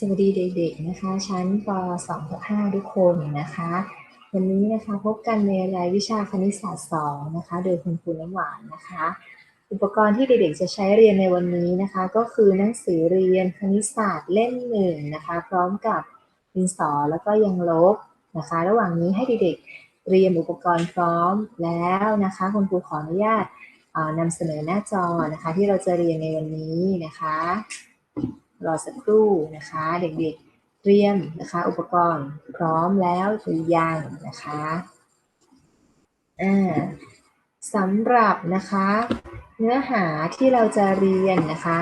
สวัสดีเด็กๆนะคะชั้นป .2 กับ5ทุกคนนะคะ วันนี้นะคะพบกันในรายวิชาคณิตศาสตร์2นะคะ โดยคุณครูน้ำหวานนะคะ อุปกรณ์ที่เด็กๆจะใช้เรียนในวันนี้นะคะ ก็คือหนังสือเรียนคณิตศาสตร์เล่มหนึ่งนะคะ พร้อมกับดินสอแล้วก็ยังลบนะคะ ระหว่างนี้ให้เด็กๆเตรียมอุปกรณ์พร้อมแล้วนะคะ คุณครูขออนุญาตนำเสนอหน้าจอนะคะ ที่เราจะเรียนในวันนี้นะคะ รอสักครู่นะคะ เด็กๆเตรียมนะคะ อุปกรณ์พร้อมแล้วหรือยังนะคะอ่าสำหรับนะคะ เนื้อหาที่เราจะเรียนนะคะ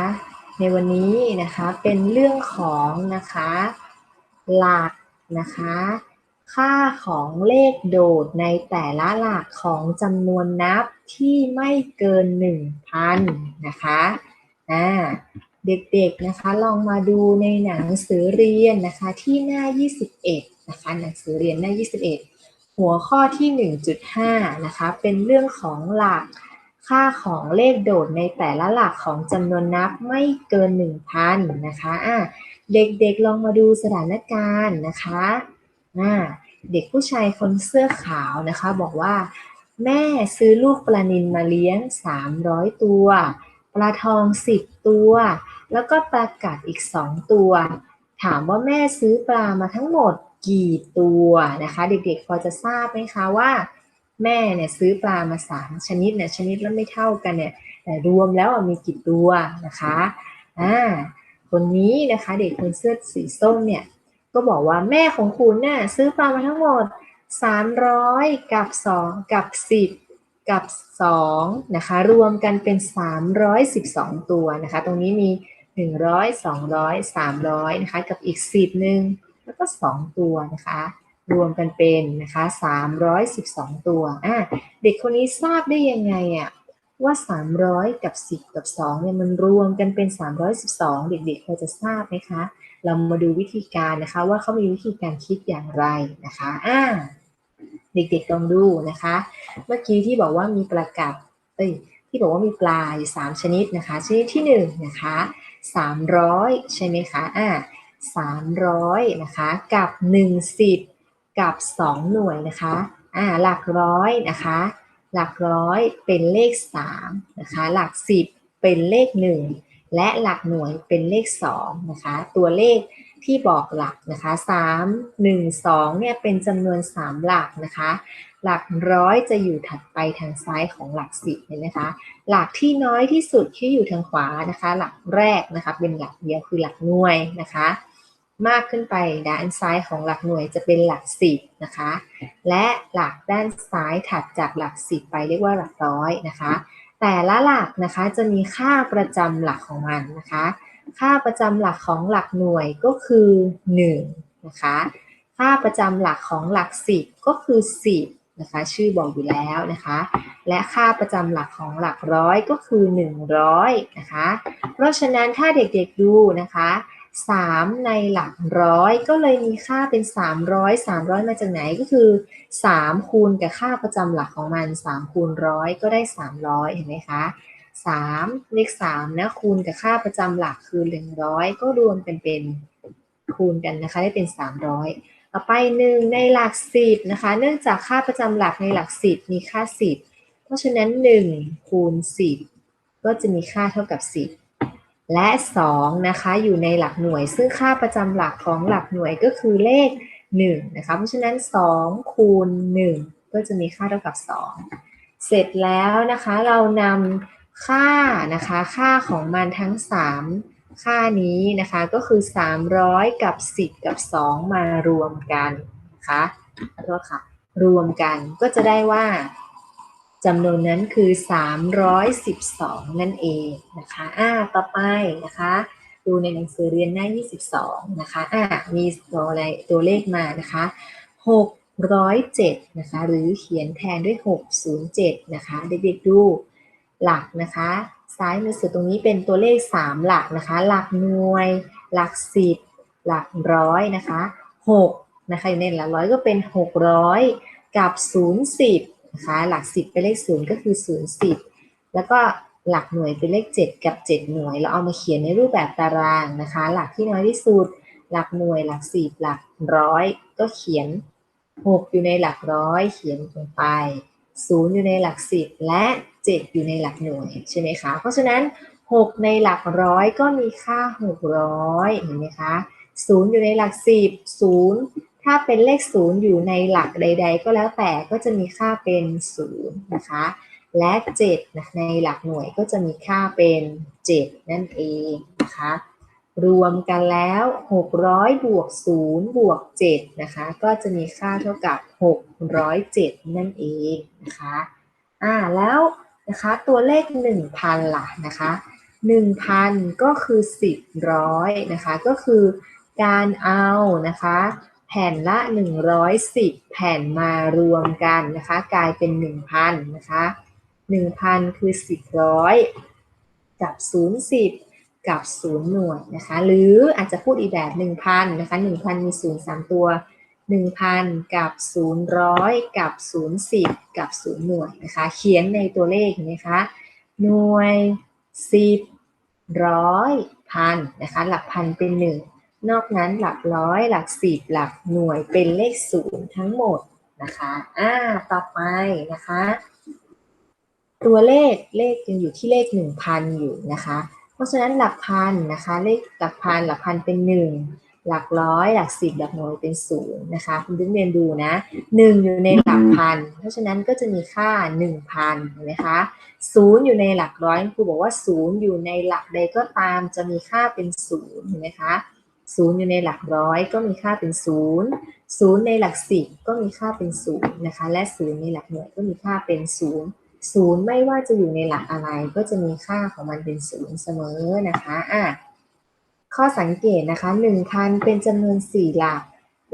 ในวันนี้นะคะเป็นเรื่องของนะคะ หลักนะคะ ค่าของเลขโดดในแต่ละหลักของจำนวนนับที่ไม่เกิน 1,000 นะคะอ่า เด็กๆนะคะลองมาดูในหนังสือเรียนนะคะที่หน้า 21 นะคะหนังสือเรียนหน้า 21 หัวข้อที่ 1.5 นะคะเป็นเรื่องของหลักค่าของเลขโดดในแต่ละหลักของจำนวนนับไม่เกิน 1,000 นะคะอะเด็กๆลองมาดูสถานการณ์นะคะอ่าเด็กผู้ชายคนเสื้อขาวนะคะบอกว่าแม่ซื้อลูกปลานินมาเลี้ยง 300 ตัว ปลาทอง 10 ตัว แล้วก็ปลากัดอีก 2 ตัว ถามว่าแม่ซื้อปลามาทั้งหมดกี่ตัวนะคะ เด็กๆพอจะทราบไหมคะว่า แม่เนี่ยซื้อปลามาสามชนิดเนี่ยชนิดแล้วไม่เท่ากันเนี่ยแต่รวมแล้วมีกี่ตัวนะคะอ่าคนนี้นะคะเด็กคนเสื้อสีส้มเนี่ยก็บอกว่าแม่ของคุณเนี่ยซื้อปลามาทั้งหมด 300 กับ 2 กับ 10 กับ2นะคะรวมกันเป็น 312 ตัวนะคะ ตรงนี้มี 100 200 300นะคะกับอีก10หนึ่งแล้วก็2ตัวนะคะรวมกันเป็นนะคะ312ตัวอะเด็กคนนี้ทราบได้ยังไงอะว่า300กับ10กับ2เนี่ยมันรวมกันเป็น312เด็กๆพอจะทราบไหมคะ เรามาดูวิธีการนะคะว่าเขามีวิธีการคิดอย่างไรนะคะอ่าเด็กๆลองดูนะคะ เมื่อกี้ที่บอกว่ามีปลากัดเอ้ยที่บอกว่ามีปลาอยู่ 3 ชนิดนะคะ ชนิดที่1นะคะ 300 ใช่ไหมคะอ่า300นะคะกับ1กับ 2 หน่วยนะคะอ่าหลักร้อยนะคะหลักร้อยเป็นเลข3นะคะหลัก 10 เป็นเลข 1 และหลักหน่วยเป็นเลข2นะคะตัวเลข ที่บอกหลักนะคะ 3 1 2เนี่ยเป็นจำนวน 3 หลักนะคะ หลักร้อยจะอยู่ถัดไปทางซ้ายของหลักสิบเห็นไหมคะ หลักที่น้อยที่สุดที่อยู่ทางขวานะคะ หลักแรกนะคะเป็นหลักเดียวคือหลักหน่วยนะคะ มากขึ้นไปด้านซ้ายของหลักหน่วยจะเป็นหลักสิบนะคะ และหลักด้านซ้ายถัดจากหลักสิบไปเรียกว่าหลักร้อยนะคะ แต่ละหลักนะคะจะมีค่าประจำหลักของมันนะคะ ค่าประจำหลักของหลักหน่วยก็คือ 1 นะคะ ค่าประจำหลักของหลัก 10 ก็คือ 10 นะคะ ชื่อบอกอยู่แล้วนะคะ และค่าประจำหลักของหลักร้อยก็คือ 100 นะคะ เพราะฉะนั้นถ้าเด็กๆดูนะคะ3 ในหลักร้อยก็เลยมีค่าเป็น 300 300 มาจากไหนก็คือ 3 คูณกับค่าประจำหลักของมัน 3 คูณร้อยก็ได้ 300 เห็นไหมคะ 3 เลข3นะคูณกับค่าประจำหลักคือ 100 ก็รวมเป็นเป็นคูณกันนะคะได้เป็น 300ต่อไปหนึ่งในหลักสิบนะคะ เนื่องจากค่าประจำหลักในหลักสิบมีค่าสิบเพราะฉะนั้นหนึ่งคูณสิบก็จะมีค่าเท่ากับสิบและสองนะคะอยู่ในหลักหน่วย ซึ่งค่าประจำหลักของหลักหน่วยก็คือเลขหนึ่งนะคะเพราะฉะนั้นสองคูณหนึ่งก็จะมีค่าเท่ากับสองเสร็จแล้วนะคะเรานำ ค่านะคะค่าของมันทั้งสามค่านี้นะคะก็คือ 300 กับ 10 กับ 2 มารวมกันนะคะขอโทษค่ะรวมกันก็จะได้ว่าจำนวนนั้นคือ 312 นั่นเองนะคะอ่าต่อไปนะคะ ดูในหนังสือเรียนหน้า 22 นะคะอ่ามีตัวอะไรตัวเลขมานะคะ 607 นะคะ หรือเขียนแทนด้วย 607 นะคะ เด็กๆดู หลักนะคะ ซ้ายมือสุดตรงนี้เป็นตัวเลข 3 หลักนะคะ หลักหน่วย หลักสิบหลักร้อยนะคะ6นะคะอยู่ในหลักร้อยก็เป็น 600 กับ 0 10นะคะหลัก 10 เป็นเลข 0 ก็คือ 0 10 แล้วก็หลักหน่วยเป็นเลข 7 กับ 7 หน่วย เราเอามาเขียนในรูปแบบตารางนะคะ หลักที่น้อยที่สุด หลักหน่วย หลักสิบหลักร้อย ก็เขียน 6 อยู่ในหลักร้อย เขียนลงไป 0อยู่ในหลักสิบและ7อยู่ในหลักหน่วยใช่ไหมคะ เพราะฉะนั้น6ในหลักร้อยก็มีค่า600เห็นไหมคะ0อยู่ในหลักสิบ0ถ้าเป็นเลข0อยู่ในหลักใด ๆ ก็แล้วแต่ก็จะมีค่าเป็น0นะคะ และ7นะในหลักหน่วยก็จะมีค่าเป็น7นั่นเองนะคะ รวมกันแล้ว 600 บวก 0 บวก 7 นะคะ ก็จะมีค่าเท่ากับ 607 นั่นเองนะคะ อ่า แล้วนะคะ ตัวเลข 1,000 ล่ะนะคะ 1,000 ก็คือ 10ร้อยนะคะ ก็คือการเอานะคะ แผ่นละ 110 แผ่นมารวมกันนะคะ กลายเป็น 1,000 นะคะ 1,000 คือ 10ร้อยกับ 0 10 กับ 0 หน่วยนะคะ หรืออาจจะพูดอีกแบบ 1,000 นะคะ 1,000 มี 0 3 ตัว 1,000 กับ000 กับ 0 10 กับ 0 หน่วยนะคะ เขียนในตัวเลขเห็นไหมคะ หน่วย 10 ร้อยพันนะคะ หลักพันเป็น 1 นอกนั้นหลักร้อยหลักสิบหลักหน่วยเป็นเลขศูนย์ทั้งหมดนะคะ อ่า ต่อไปนะคะ ตัวเลขเลขยังอยู่ที่เลข 1,000 อยู่นะคะ เพราะฉะนั้นหลักพันนะคะ เลขหลักพันหลักพันเป็น 1 หลักร้อยหลักสิบหลักหน่วยเป็นศูนย์นะคะ คุณดึงเรียนดูนะ1อยู่ในหลักพัน เพราะฉะนั้นก็จะมีค่า 1,000เห็นไหมคะศูนย์อยู่ในหลักร้อยครูบอกว่าศูนย์อยู่ในหลักใดก็ตามจะมีค่าเป็นศูนย์เห็นไหมคะศูนย์อยู่ในหลักร้อยก็มีค่าเป็นศูนย์ศูนย์ในหลักสิบก็มีค่าเป็นศูนย์นะคะ และศูนย์ในหลักหน่วยก็มีค่าเป็นศูนย์ ศูนย์ไม่ว่าจะอยู่ในหลักอะไรก็จะมีค่าของมันเป็นศูนย์เสมอนะคะอะข้อสังเกตนะคะหนึ่งพันเป็นจำนวนสี่หลัก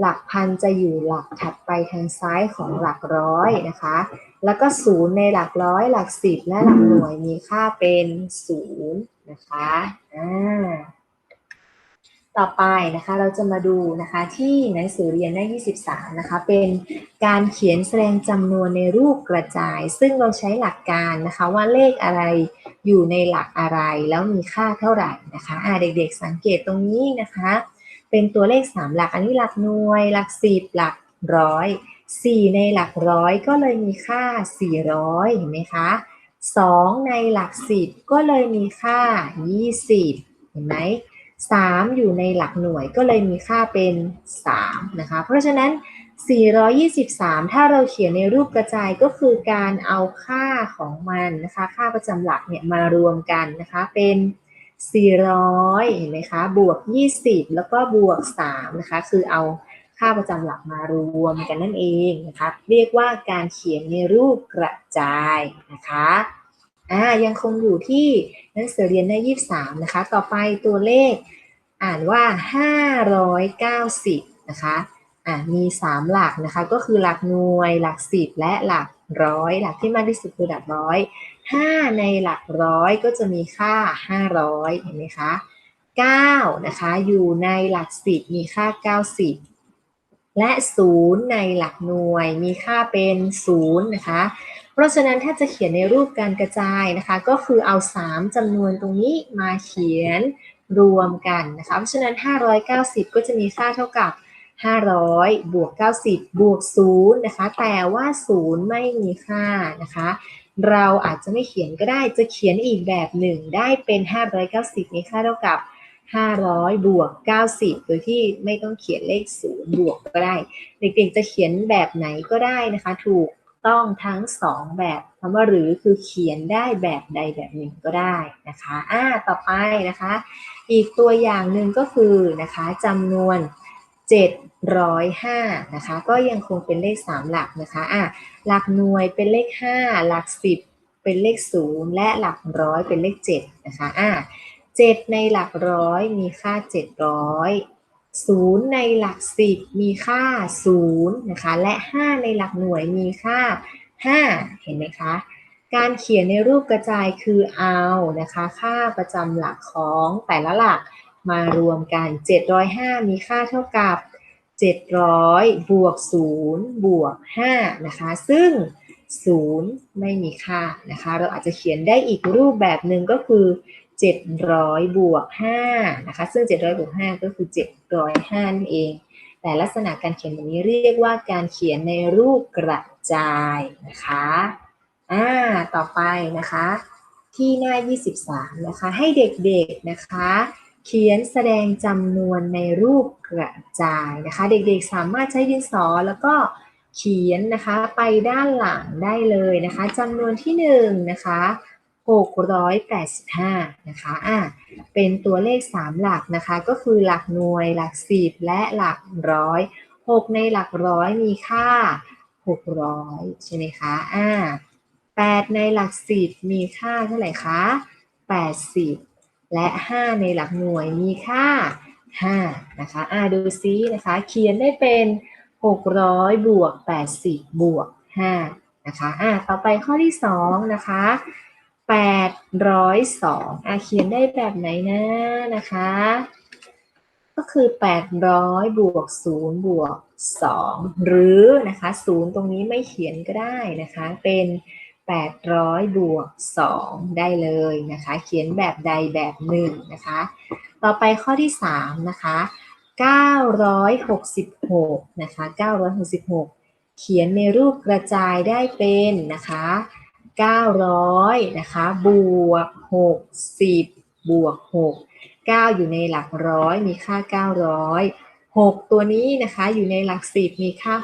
หลักพันจะอยู่หลักถัดไปทางซ้ายของหลักร้อยนะคะ แล้วก็ศูนย์ในหลักร้อยหลักสิบและหลักหน่วยมีค่าเป็นศูนย์นะคะอ่า ต่อไปนะคะเราจะมาดูนะคะที่หนังสือเรียนหน้า 23 นะคะ เป็นการเขียนแสดงจำนวนในรูปกระจาย ซึ่งเราใช้หลักการนะคะว่าเลขอะไรอยู่ในหลักอะไร แล้วมีค่าเท่าไหร่นะคะอ่าเด็กๆสังเกตตรงนี้นะคะ เป็นตัวเลข 3 หลัก อันนี้หลักหน่วย หลักสิบหลักร้อย4ในหลักร้อยก็เลยมีค่า 400 เห็นไหมคะ2ในหลักสิบก็เลยมีค่า 20 เห็นไหม 3 อยู่ในหลักหน่วยก็เลยมีค่าเป็น 3 นะคะ เพราะฉะนั้น 423 ถ้าเราเขียนในรูปกระจายก็คือการเอาค่าของมันนะคะ ค่าประจำหลักเนี่ยมารวมกันนะคะเป็น 400 เห็นไหมคะ บวก 20 แล้วก็บวก 3 นะคะ คือเอาค่าประจำหลักมารวมกันนั่นเองนะคะ เรียกว่าการเขียนในรูปกระจายนะคะ อ่ายังคงอยู่ที่หนังสือเรียนหน้า23นะคะ ต่อไปตัวเลขอ่านว่า590นะคะอ่ามี3หลักนะคะ ก็คือหลักหน่วย หลักสิบและหลักร้อย หลักที่มากที่สุดคือหลักร้อย5ในหลักร้อยก็จะมีค่า500เห็นไหมคะ9นะคะ อยู่ในหลักสิบมีค่า90และ0ในหลักหน่วยมีค่าเป็น0นะคะ เพราะฉะนั้นถ้าจะเขียนในรูปการกระจายนะคะ ก็คือเอา 3จำนวนตรงนี้มาเขียนรวมกันนะคะ เพราะฉะนั้น 590 ก็จะมีค่าเท่ากับ 500 บวก 90 บวก 0 นะคะ แต่ว่า 0 ไม่มีค่านะคะ เราอาจจะไม่เขียนก็ได้ จะเขียนอีกแบบหนึ่งได้เป็น 590 มีค่าเท่ากับ 500 บวก 90 โดยที่ไม่ต้องเขียนเลข 0 บวกก็ได้ เด็กๆจะเขียนแบบไหนก็ได้นะคะ ถูก ต้องทั้ง 2 แบบคำว่าหรือคือเขียนได้แบบใดแบบหนึ่งก็ได้นะคะอ่าต่อไปนะคะ อีกตัวอย่างหนึ่งก็คือนะคะจำนวน 705นะคะก็ยังคงเป็นเลข 3 หลักนะคะอะหลักหน่วยเป็นเลข 5 หลัก 10 เป็นเลข 0 และหลักร้อยเป็นเลข7นะคะอะ7ในหลักร้อยมีค่า 700 0 ในหลัก 10 มีค่า 0 นะคะ และ 5 ในหลักหน่วยมีค่า 5 เห็นไหมคะ การเขียนในรูปกระจายคือเอานะคะ ค่าประจำหลักของแต่ละหลักมารวมกัน 705 มีค่าเท่ากับ 700 บวก 0 บวก 5 นะคะ ซึ่ง 0 ไม่มีค่านะคะ เราอาจจะเขียนได้อีกรูปแบบหนึ่งก็คือ 700 บวก5นะคะ ซึ่ง 700 บวก 5 ก็คือ 705นั่นเอง แต่ลักษณะการเขียนแบบนี้เรียกว่าการเขียนในรูปกระจายนะคะ อ่า ต่อไปนะคะ ที่หน้า 23 นะคะ ให้เด็กๆนะคะ เขียนแสดงจำนวนในรูปกระจายนะคะ เด็กๆ สามารถใช้ดินสอแล้วก็เขียนนะคะไปด้านหลังได้เลยนะคะจำนวนที่1นะคะ 685 นะคะอะเป็นตัวเลข 3 หลักนะคะ ก็คือหลักหน่วยหลักสิบและหลักร้อย 6 ในหลักร้อยมีค่า 600 ใช่ไหมคะอ่า8ในหลักสิบมีค่าเท่าไหร่คะ 80 และ 5 ในหลักหน่วยมีค่า 5 นะคะอ่าดูซินะคะ เขียนได้เป็น 600 บวก 80 บวก 5 นะคะอ่าต่อไปข้อที่ 2 นะคะ 802อะเขียนได้แบบไหนนะนะคะ ก็คือ 800 บวก 0 บวก 2 หรือนะคะ 0 ตรงนี้ไม่เขียนก็ได้นะคะ เป็น 800 บวก 2 ได้เลยนะคะ เขียนแบบใดแบบหนึ่งนะคะ ต่อไปข้อที่ 3 นะคะ 966 นะคะ 966 เขียนในรูปกระจายได้เป็นนะคะ 900นะคะบวก60บวก6 9 อยู่ในหลักร้อยมีค่า 900 6 ตัวนี้นะคะอยู่ในหลัก 10 มีค่า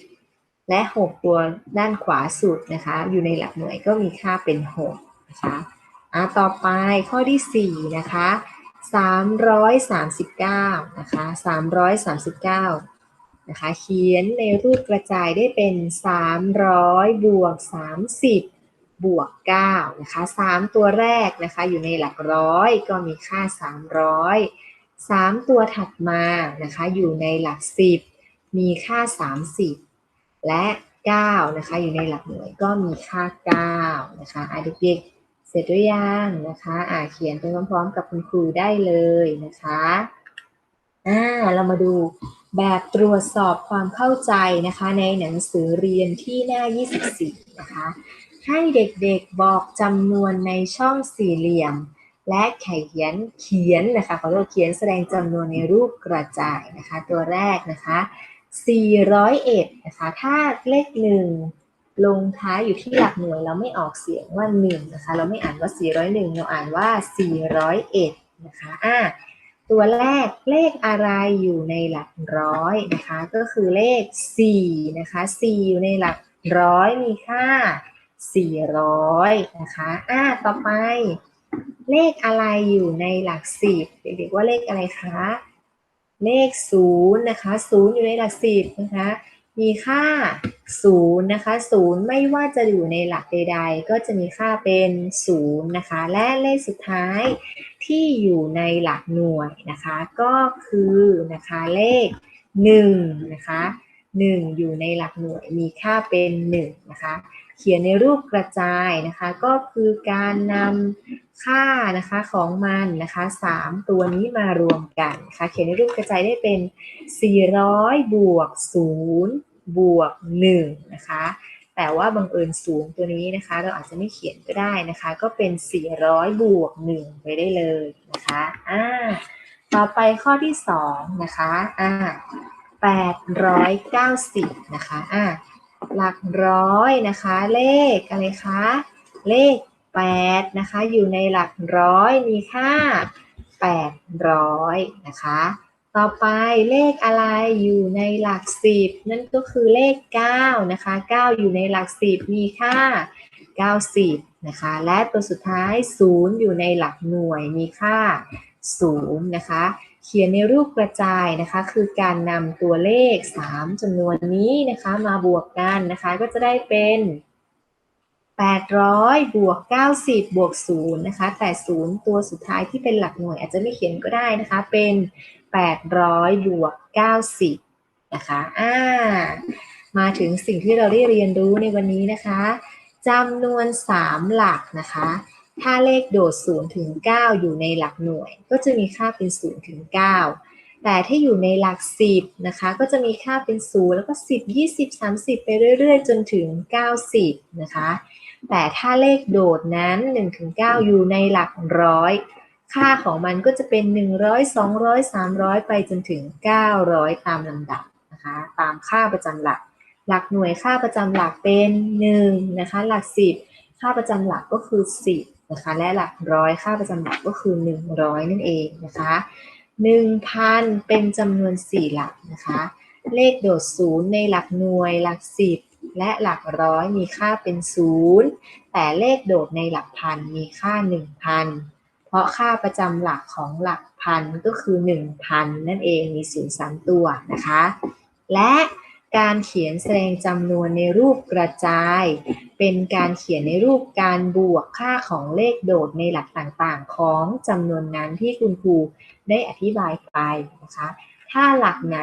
60 และ 6 ตัวด้านขวาสุดนะคะอยู่ในหลักหน่วยก็มีค่าเป็น6นะคะอะต่อไปข้อที่ 4 นะคะ339นะคะ339นะคะเขียนในรูปกระจายได้เป็น 300บวก30 บวก 9 นะคะ 3 ตัวแรกนะคะ อยู่ในหลักร้อยก็มีค่า 300 3 ตัวถัดมานะคะ อยู่ในหลัก 10 มีค่า 30 และ 9 นะคะ อยู่ในหลักหน่วยก็มีค่า 9 นะคะอะเด็กๆเสร็จหรือยังนะคะอ่าเขียนไปพร้อมๆ กับคุณครูได้เลยนะคะอ่าเรามาดูแบบตรวจสอบความเข้าใจนะคะ ในหนังสือเรียนที่หน้า 24 นะคะ ให้เด็กๆบอกจำนวนในช่องสี่เหลี่ยม และเขียนเขียนนะคะขอโทษเขียนแสดงจำนวนในรูปกระจายนะคะ ตัวแรกนะคะ 401นะคะถ้าเลขหนึ่งลงท้ายอยู่ที่หลักหน่วยเราไม่ออกเสียงว่า1นะคะ เราไม่อ่านว่า 401 เราอ่านว่า 401นะคะอะตัวแรกเลขอะไรอยู่ในหลักร้อยนะคะ ก็คือเลข4นะคะ4อยู่ในหลักร้อยมีค่า 400 นะคะ อ่า ต่อไป เลขอะไรอยู่ในหลักสิบเด็กๆว่าเลขอะไรคะ เลขศูนย์นะคะศูนย์อยู่ในหลักสิบนะคะ มีค่าศูนย์นะคะศูนย์ไม่ว่าจะอยู่ในหลักใด ๆ ก็จะมีค่าเป็นศูนย์นะคะ และเลขสุดท้ายที่อยู่ในหลักหน่วยนะคะ ก็คือนะคะเลขหนึ่งนะคะหนึ่งอยู่ในหลักหน่วยมีค่าเป็นหนึ่งนะคะ เขียนในรูปกระจายนะคะ ก็คือการนำค่านะคะของมันนะคะ3ตัวนี้มารวมกันค่ะเขียนในรูปกระจายได้เป็น 400 บวก 0 บวก 1 นะคะ แต่ว่าบังเอิญศูนย์ตัวนี้นะคะ เราอาจจะไม่เขียนก็ได้นะคะ ก็เป็น 400 บวก 1 ไปได้เลยนะคะอ่าต่อไปข้อที่ 2 นะคะอ่า890 นะคะอ่า หลักร้อยนะคะ เลขอะไรคะ เลข8นะคะ อยู่ในหลักร้อยมีค่า 800 นะคะ ต่อไปเลขอะไรอยู่ในหลักสิบนั่นก็คือเลข9นะคะ 9 อยู่ในหลักสิบมีค่า 90 นะคะ และตัวสุดท้าย 0 อยู่ในหลักหน่วยมีค่า0นะคะ เขียนในรูปกระจายนะคะ คือการนำตัวเลข 3จำนวนนี้นะคะ มาบวกกันนะคะ ก็จะได้เป็น 800 บวก 90 บวก 0 นะคะ แต่ 0 ตัวสุดท้ายที่เป็นหลักหน่วยอาจจะไม่เขียนก็ได้นะคะ เป็น 800 บวก 90 นะคะ อ่า มาถึงสิ่งที่เราได้เรียนรู้ในวันนี้นะคะจำนวน 3 หลักนะคะ ถ้าเลขโดด0ถึง9 อยู่ในหลักหน่วย ก็จะมีค่าเป็น0ถึง9 แต่ถ้าอยู่ในหลัก 10นะคะ ก็จะมีค่าเป็น0แล้วก็ 10 20 30 ไปเรื่อย ๆ จนถึง 90 นะคะ แต่ถ้าเลขโดดนั้น1ถึง9อยู่ในหลักร้อยค่าของมันก็จะเป็น 100 200 300 ไปจนถึง 900 ตามลำดับนะคะตามค่าประจำหลัก หลักหน่วยค่าประจำหลักเป็น 1 นะคะ หลัก 10 ค่าประจำหลักก็คือ 10 นะคะ และหลักร้อยค่าประจำหลักก็คือ 100 นั่นเองนะคะ 1,000 เป็นจำนวน 4 หลักนะคะ เลขโดดศูนย์ในหลักหน่วยหลัก 10 และหลักร้อยมีค่าเป็น 0 แต่เลขโดดในหลักพันมีค่า 1,000 เพราะค่าประจำหลักของหลักพันก็คือ 1,000 นั่นเองมีศูนย์สามตัวนะคะ และ การเขียนแสดงจำนวนในรูปกระจาย เป็นการเขียนในรูปการบวกค่าของเลขโดดในหลักต่างๆ ของจำนวนนั้นที่คุณครูได้อธิบายไปนะคะ ถ้าหลักไหน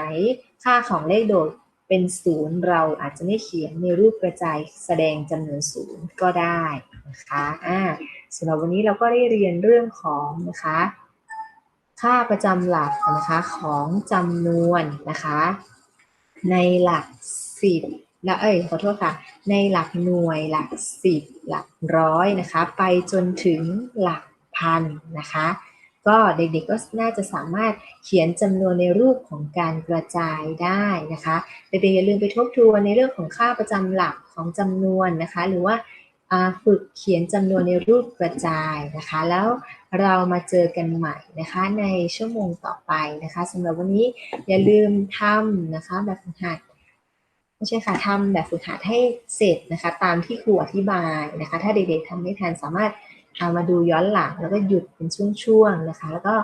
ค่าของเลขโดดเป็นศูนย์เราอาจจะไม่เขียนในรูปกระจายแสดงจำนวนศูนย์ก็ได้นะคะอ่าสำหรับวันนี้เราก็ได้เรียนเรื่องของนะคะ ค่าประจำหลักนะคะของจำนวนนะคะ ในหลักสิบและเอ้ยขอโทษค่ะ ในหลักหน่วยหลักสิบหลักร้อยนะคะ ไปจนถึงหลักพันนะคะ ก็เด็กๆก็น่าจะสามารถเขียนจำนวนในรูปของการกระจายได้นะคะเด็กๆอย่าลืมไปทบทวนในเรื่องของค่าประจำหลักของจำนวนนะคะ หรือว่าอ่าฝึกเขียนจำนวนในรูปกระจายนะคะ แล้ว เรามาเจอกันใหม่นะคะในชั่วโมงต่อไปนะคะสำหรับวันนี้อย่าลืมทำนะคะแบบฝึกหัดไม่ใช่ค่ะทำแบบฝึกหัดให้เสร็จนะคะ ตามที่ครูอธิบายนะคะ ถ้าเด็กๆทำไม่ทันสามารถเอามาดูย้อนหลังแล้วก็หยุดเป็นช่วงๆนะคะ แล้วก็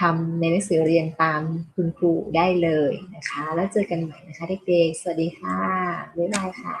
ทำในหนังสือเรียนตามคุณครูได้เลยนะคะ แล้วเจอกันใหม่นะคะเด็กๆ สวัสดีค่ะ บ๊ายบายค่ะ